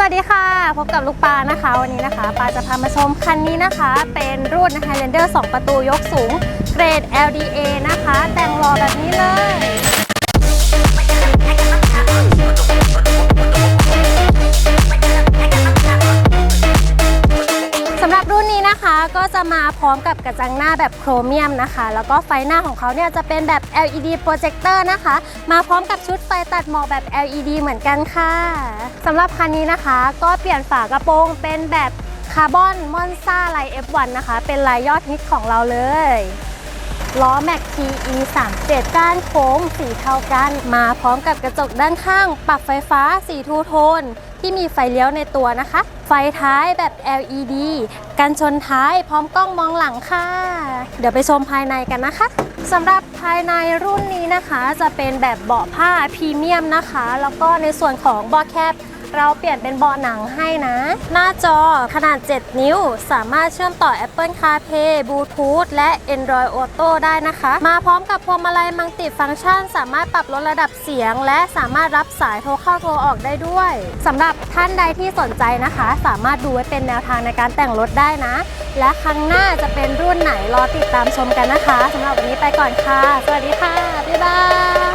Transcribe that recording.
วัสดีค่ะ พบกับลูกปลานะคะวันนี้นะคะปลาจะพามาชมคันนี้นะคะ เป็นรุ่น Highlander 2 ประตูยกสูง เกรด LDA นะคะ แต่งรอแบบนี้เลย นะคะ ก็จะมาพร้อมกับกระจังหน้าแบบโครเมียมนะคะ แล้วก็ไฟหน้าของเขาเนี่ยจะเป็นแบบ LED โปรเจคเตอร์นะคะ มาพร้อมกับชุดไฟตัดหมอกแบบ LED เหมือนกันค่ะสำหรับคันนี้นะคะ ก็เปลี่ยนฝากระโปรงเป็นแบบคาร์บอนมอนซ่าไลท์ F1 นะคะ เป็นลายยอดฮิตของเราเลยล้อแม็ก TE 37ก้านโค้งสีเทากัน มาพร้อมกับกระจกด้านข้าง ปรับไฟฟ้าสีทูโทน ที่มีไฟเลี้ยวในตัวนะคะ ไฟท้ายแบบ LED กันชนท้ายพร้อมกล้องมองหลังค่ะ เดี๋ยวไปชมภายในกันนะคะสำหรับภายในรุ่นนี้นะคะจะเป็นแบบเบาะผ้าพรีเมียมนะคะ แล้วก็ในส่วนของเบาะแคปเราเปลี่ยนเป็นเบาะหนังให้นะ หน้าจอขนาด 7 นิ้ว สามารถเชื่อมต่อ Apple CarPlay Bluetooth และ Android Auto ได้นะคะ มาพร้อมกับพวงมาลัยมัลติฟังก์ชัน สามารถปรับลดระดับเสียง และสามารถรับสายโทรเข้าโทรออกได้ด้วยสำหรับท่านใดที่สนใจนะคะสามารถดูไว้เป็นแนวทางในการแต่งรถได้นะ และครั้งหน้าจะเป็นรุ่นไหนรอติดตามชมกันนะคะสำหรับวันนี้ไปก่อนค่ะ สวัสดีค่ะ บ๊ายบาย